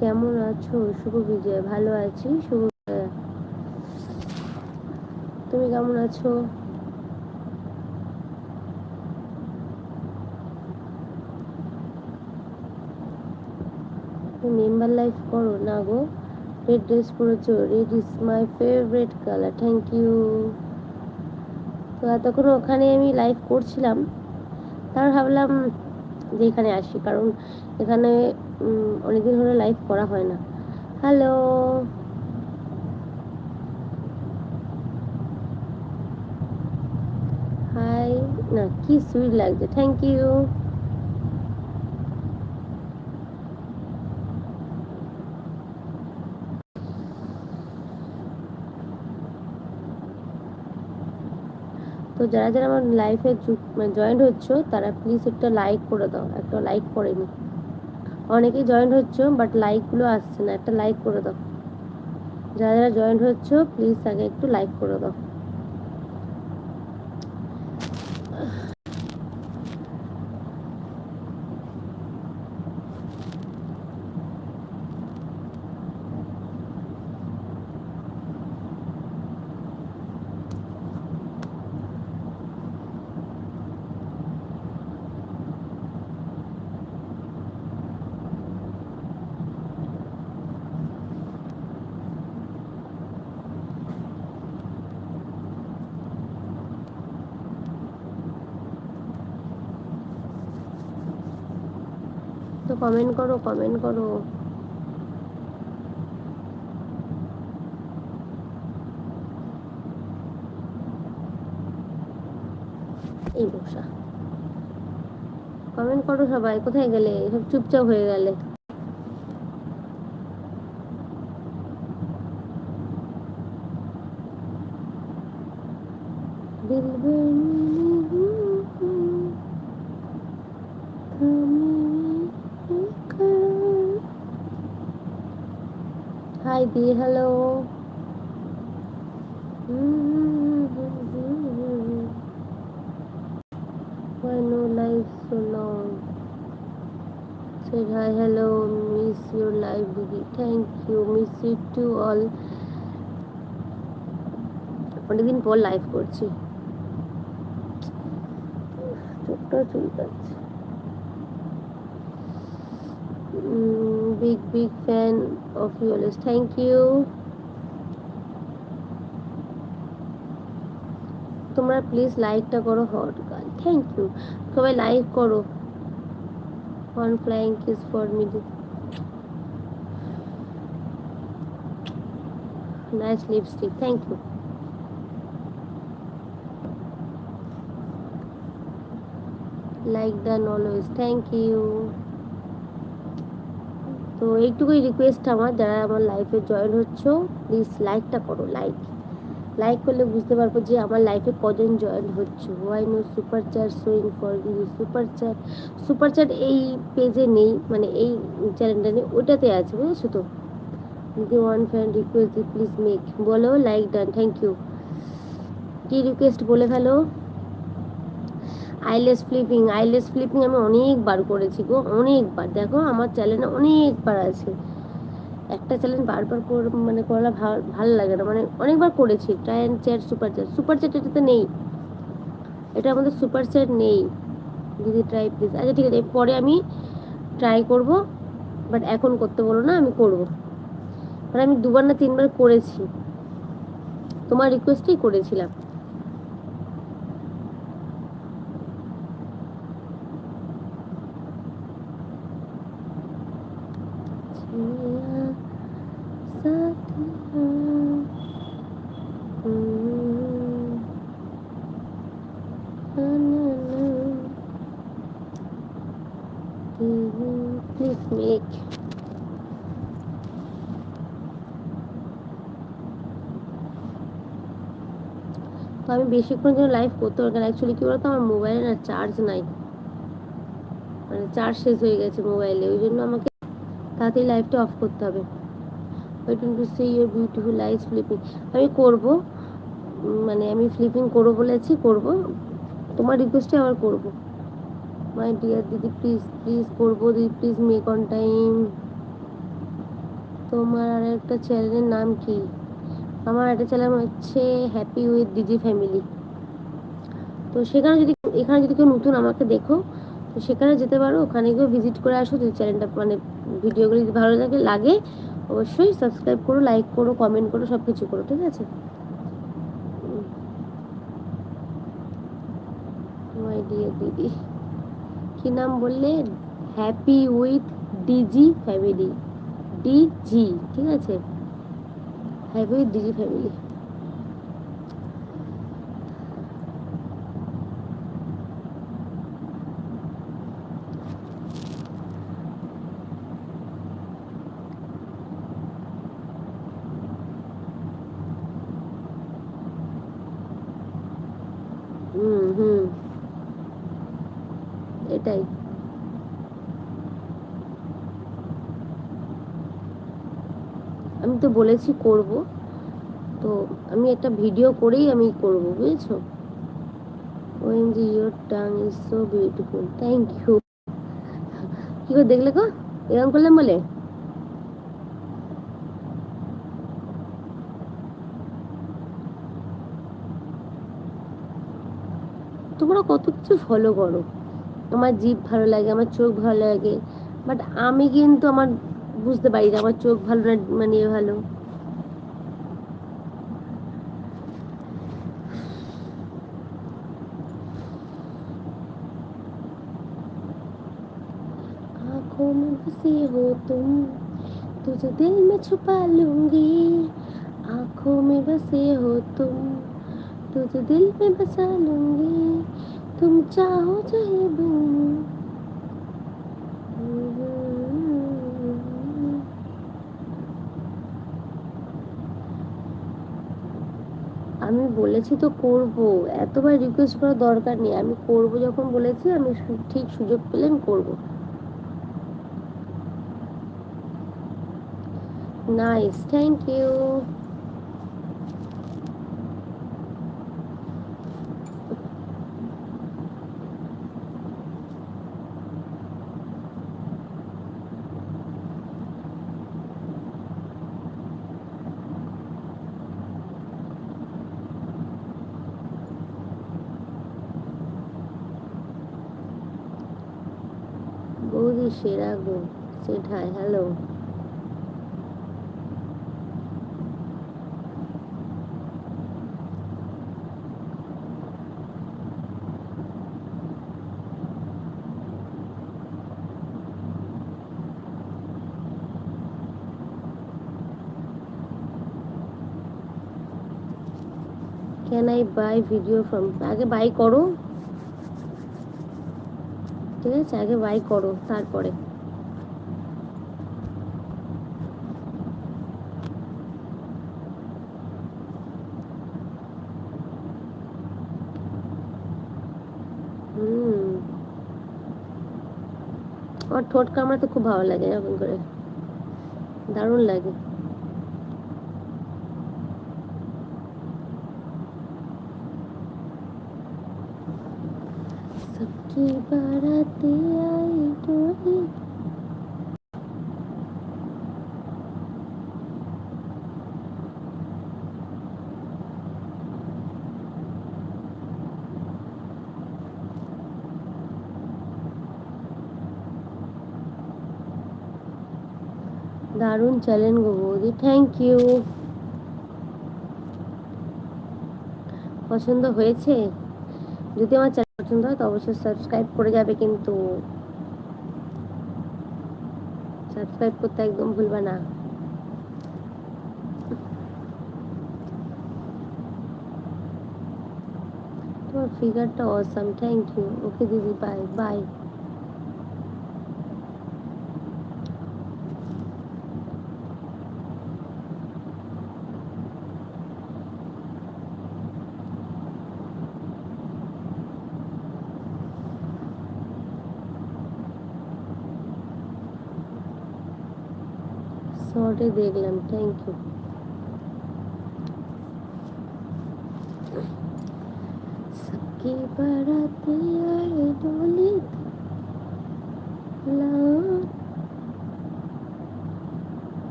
কেমন আছো? শুভ বিজয়। ভালো আছি, শুভ তুমি কেমন আছো? মেম্বার লাইফ করো না গো। Red dress পরেছো। Red is my favourite colour thank you তো এতক্ষণ ওখানে আমি লাইভ করছিলাম। তার ভাবলাম যে এখানে আসি। কারণ এখানে অনেকদিন হলো লাইভ করা হয় না। হ্যালো হাই না, কি সুইট লাগছে। থ্যাংক ইউ তো যারা যারা আমার লাইফে জয়েন্ট হচ্ছ, তারা প্লিজ একটা লাইক করে দাও। একটা লাইক করে করেনি। অনেকেই জয়েন্ট হচ্ছ বাট লাইকগুলো আসছে না। একটা লাইক করে দাও। যারা যারা জয়েন্ট হচ্ছ প্লিজ আগে একটু লাইক করে দাও তো কমেন্ট করো কমেন্ট করো। এই বসা। কমেন্ট করো সবাই, কোথায় গেলে? সব চুপচাপ হয়ে গেলে। hi the hello Why no life so long? say hi, hello, miss your life, Didi. Thank you, miss you too all. অনেকদিন পর লাইভ করছি চোখটা চুল পাচ্ছে big fan of you always thank you তোমরা প্লিজ লাইকটা করো হট গার্ল থ্যাংক ইউ সবাই লাইক করো। One flying kiss for me nice lipstick thank you like then always thank you তো এইটুকুই রিকোয়েস্ট আমার, যারা আমার লাইফে জয়েন হচ্ছ প্লিজ লাইকটা করো লাইক লাইক করলে বুঝতে পারব যে আমার লাইফে কজন জয়েন হচ্ছে। Why no super chat showing for you super chat super chat এই পেজে নেই মানে এই চ্যানেলটা নেই, ওটাতে আছে, বুঝেছ তো? যদি one fan request please make বলো লাইক ডান থ্যাংক ইউ কি রিকোয়েস্ট বলে ফেলো? আইলেস ফ্লিপিং আইলেস ফ্লিপিং আমি অনেকবার করেছি গো, অনেকবার। দেখো, আমার চ্যানেলে অনেকবার আছে। একটা চ্যালেঞ্জ বারবার করে মানে করলে ভালো লাগে না। মানে অনেকবার করেছি, try and chat super chat super chat এটাতে নেই। এটা আমাদের সুপার চ্যাট নেই। দিদি ট্রাই প্লিজ আচ্ছা ঠিক আছে পরে আমি ট্রাই করব বাট এখন করতে বলো না, আমি করব। মানে আমি দুবার না তিনবার করেছি। তোমার রিকোয়েস্টেই করেছিলাম। তো আমি বেশিক্ষণ যেন লাইভ করতে পারব না। অ্যাকচুয়ালি কী বলতো, আমার মোবাইলে না চার্জ নাই। মানে চার্জ শেষ হয়ে গেছে মোবাইলে ওই জন্য আমাকে তাড়াতাড়ি লাইভটা অফ করতে হবে। Waiting to see your beautiful life flipping আমি করব। মানে আমি ফ্লিপিং করব বলেছি, করব। তোমার রিকোয়েস্টে আবার করব। মাই ডিয়ার দিদি প্লিজ প্লিজ করব দিদি প্লিজ মেক অন টাইম তোমার আর একটা চ্যানেলের নাম কি? আমার একটা চ্যানেল হচ্ছে হ্যাপি উইথ ডিজি ফ্যামিলি তো সেখানে যদি, এখানে যদি কেউ নতুন আমাকে দেখো, তো সেখানে যেতে পারো, ওখানে গিয়েও ভিজিট করে আসো, যদি চ্যানেলটা মানে ভিডিওগুলো যদি ভালো লাগে লাগে, অবশ্যই সাবস্ক্রাইব করো লাইক করো কমেন্ট করো সব কিছু করো, ঠিক আছে? দিদি। কি নাম বললে? Happy with DG family DG ঠিক আছে? উইথ ডিজি ফ্যামিলি হুম হুম এটাই তো বলেছি করব। তো আমি একটা ভিডিও করেই আমি করব, বুঝেছ? OMG your tongue is so beautiful thank you কি করে দেখলে গো? এরকম করলাম বলে? তোমরা কত কিছু ফলো করো। আমার জিভ ভালো লাগে, আমার চোখ ভালো লাগে বাট আমি কিন্তু আমার বুঝতে পারি না আমার চোখ ভালো না মানে ইয়ে ভালো आंखों में बसी हो तुम तुझे दिल में छुपा लूंगी आंखों में बसे हो तुम तुझे दिल में बसा लूंगी तुम चाहो चाहे बिन বলেছি তো করব। এতবার রিকোয়েস্ট করার দরকার নেই। আমি করব যখন বলেছি, আমি ঠিক সুযোগ পেলে আমি করব। নাইস থ্যাংক ইউ বৌদি সেরা গো সেটাই hello. Can I buy video from আগে বাই করো। ঠিক আছে, আগে বাই করো তারপরে। হুম। আমার ঠোঁট কামড়াতে খুব ভালো লাগে, এরকম করে। দারুণ লাগে। কি বাড়াতে আই ডোরে দারুণ চ্যালেঞ্জ গো বৌদি থ্যাংক ইউ পছন্দ হয়েছে? যদি আমার পছন্দ হয় তো অবশ্যই সাবস্ক্রাইব করে যাবে কিন্তু সাবস্ক্রাইব করতে একদম ভুলবে না। তোমার ফিগারটা অসাম থ্যাংক ইউ ওকে দিদি বাই বাই শর্টে দেখলাম থ্যাংক ইউ सबकी बराती आए डोली ला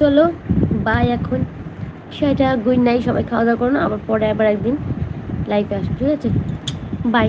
চলো বাই এখন। সেটা গুড নাই সবাই খাওয়া দাওয়া করো না, আবার পরে আবার একদিন লাইফে আসব, ঠিক আছে? বাই